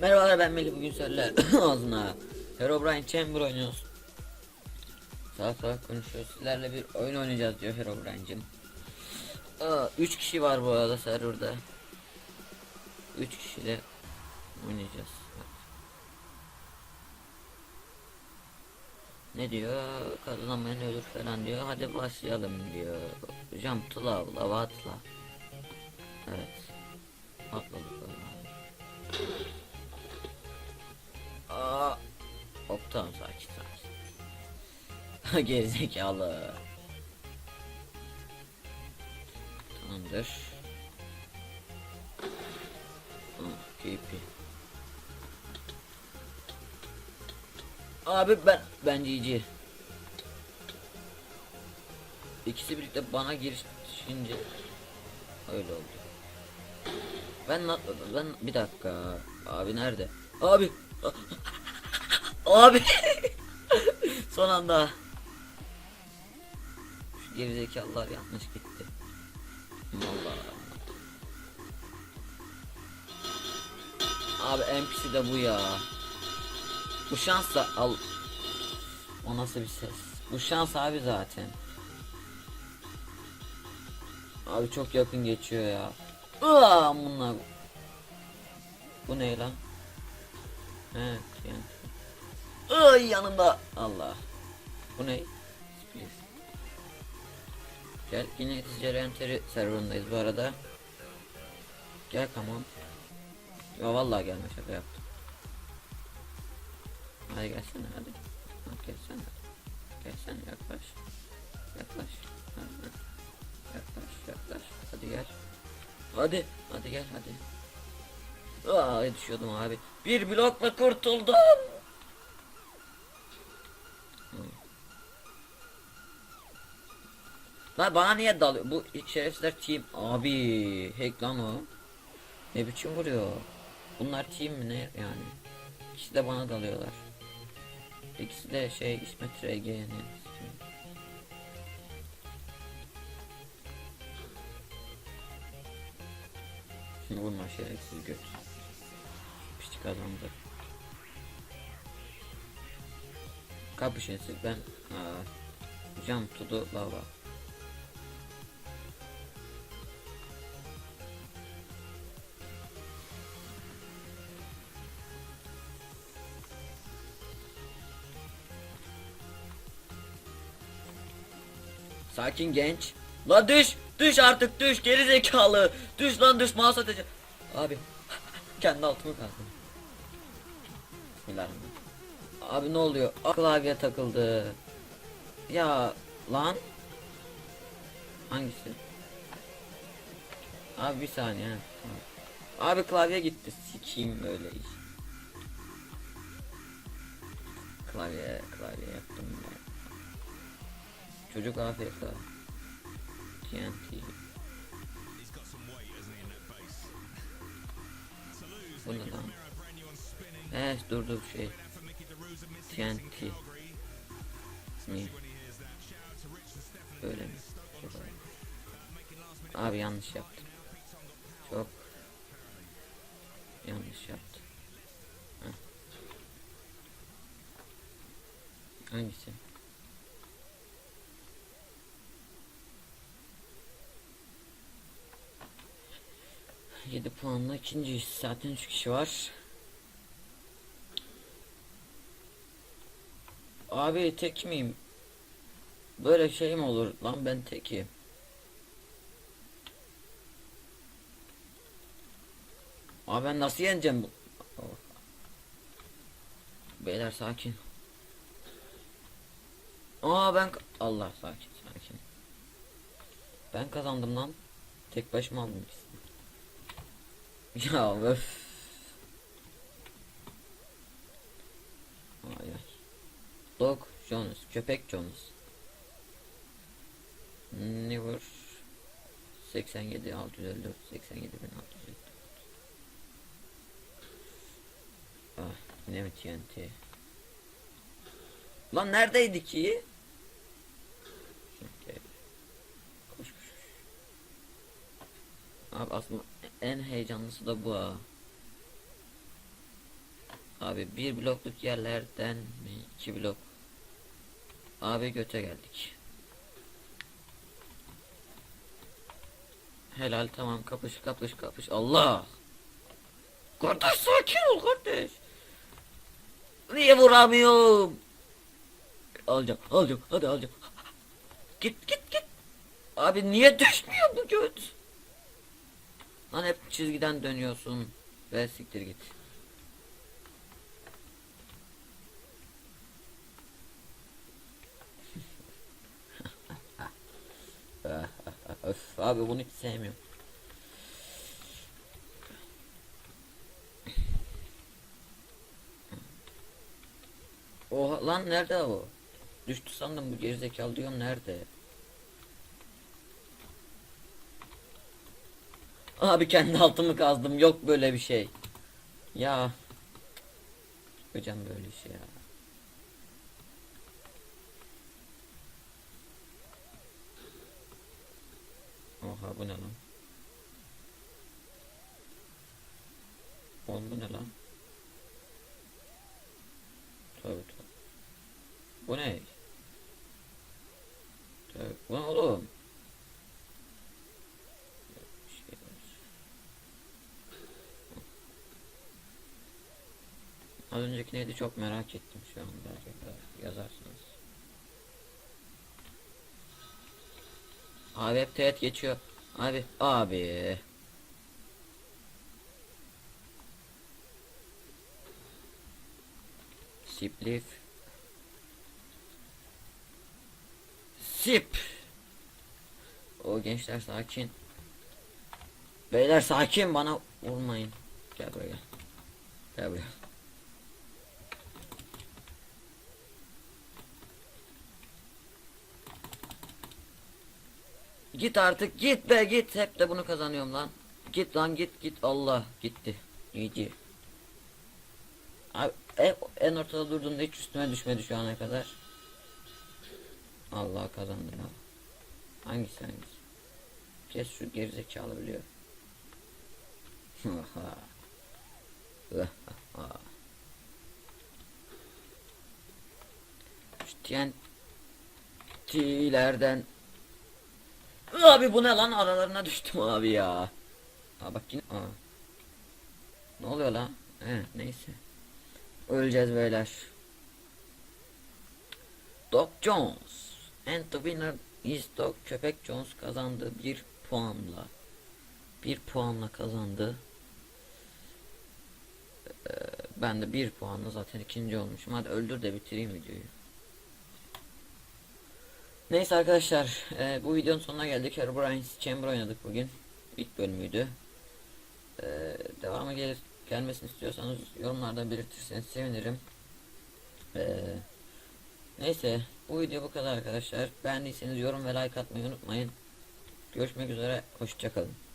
Merhabalar ben Melih bugün sizlerle ağzına Herobrine Chamber oynuyoruz. Salak salak konuşuyoruz. Sizlerle bir oyun oynayacağız diyor Herobrine'cim. 3 kişi var bu arada serverda. 3 kişiyle oynayacağız. Ne diyor? Kazanamayan ölür falan diyor. Hadi başlayalım diyor. Jump to lava, lava atla. Evet. Atladık vallahi. Gerizekalı. Tamamdır. Ah. Abi ben ben GG. İkisi birlikte bana girişince öyle oldu. Ben na- ben bir dakika. Abi nerede? Abi. Abi. Son anda. Gerizekalılar yanlış gitti. Vallahi. Abi NPC de bu ya. Bu şans da al. O nasıl bir ses? Bu şans abi zaten. Abi çok yakın geçiyor ya. Aa, bunlar. Bu ne lan? Evet. Ay yanımda. Allah. Bu ne? Split. Gel yine ticari enteri serverındayız bu arada. Gel tamam. Ya vallahi gelme şaka yaptım. Hadi gelsene hadi. Hadi gelsene. Gelsene yaklaş. Yaklaş. Hadi. Yaklaş yaklaş. Hadi gel. Hadi. Hadi gel hadi. Aa düşüyordum abi. Bir blokla kurtuldum. Lan bana niye dalıyor? Bu şerefsizler team. Abi hack lan o. Ne biçim vuruyor? Bunlar team mi ne yani? İkisi de bana dalıyorlar. İkisi de şey İsmet RG'nin. Şimdi vurma şerefsiz göt. Pislik adamdır. Kapışın siz ben aa, jump to the. Sakin genç. La düş, düş artık düş geri zekalı. Düş lan düş mouse atacağım. Abi kendi altımı kazdım. Bismillahirrahmanirrahim. Abi ne oluyor? Aa, Klavye takıldı. Ya lan. Hangisi? Abi bir saniye. Abi klavye gitti. Sikeyim böyle iş. Klavye, klavye yaptım ya. Çocuk afiyet TNT. Bu ne lan? Evet dur dur şey. TNT. Mi? Böyle mi? Abi yanlış yaptım. Çok yanlış yaptım. Heh. Hangisi? Yedi puanla ikinci zaten üç kişi var. Abi tek miyim? Böyle şey mi olur lan ben tekim. Abi ben nasıl yeneceğim bu? Oh. Beyler sakin. Aa ben Allah sakin sakin. Ben kazandım lan. Tek başıma aldım ikisini. Ya öf. Ay ay. Dog Jones, köpek Jones. Never 87 654 87 1654. Ah, yine mi TNT? Lan neredeydi ki? Koş koş. koş. Abi aslında en heyecanlısı da bu ha. Abi bir blokluk yerlerden mi? iki blok. Abi göte geldik. Helal tamam kapış kapış kapış. Allah. Kardeş sakin ol kardeş. Niye vuramıyorum? Alacağım alacağım hadi alacağım. Git git git. Abi niye düşmüyor bu göt? Lan hep çizgiden dönüyorsun. Ve siktir git. Öf abi bunu hiç sevmiyorum. Oha lan nerede o? Düştü sandım bu gerizekalı diyorum nerede? Abi kendi altımı kazdım yok böyle bir şey. Ya. Hocam böyle şey ya. Oha bu ne lan? Oğlum bu ne lan? Tövbe tövbe. Bu ne? Tövbe. Bu ne oğlum? Bir şey var. Az önceki neydi çok merak ettim şu anda. Yazarsınız. Abi hep teğet geçiyor. Abi abi. Siplif. Sip. O gençler sakin. Beyler sakin bana vurmayın. Gel buraya. Gel buraya. Git artık git be git hep de bunu kazanıyorum lan. Git lan git git Allah gitti. İyice. Abi en, en ortada durduğunda hiç üstüme düşmedi şu ana kadar. Allah kazandı ya. Hangisi hangisi? Kes şu gerizekalı biliyor. Şu TNT'lerden Abi bu ne lan aralarına düştüm abi ya. Aa bak yine. Aa. Ne oluyor lan? He, neyse. Öleceğiz beyler. Doc Jones. And the winner is Doc Köpek Jones kazandı bir puanla. Bir puanla kazandı. Ee, ben de bir puanla zaten ikinci olmuşum. Hadi öldür de bitireyim videoyu. Neyse arkadaşlar e, bu videonun sonuna geldik. Herobrine Chamber oynadık bugün. İlk bölümüydü. E, devamı gelir, gelmesini istiyorsanız yorumlarda belirtirseniz sevinirim. E, neyse bu video bu kadar arkadaşlar. Beğendiyseniz yorum ve like atmayı unutmayın. Görüşmek üzere. Hoşçakalın.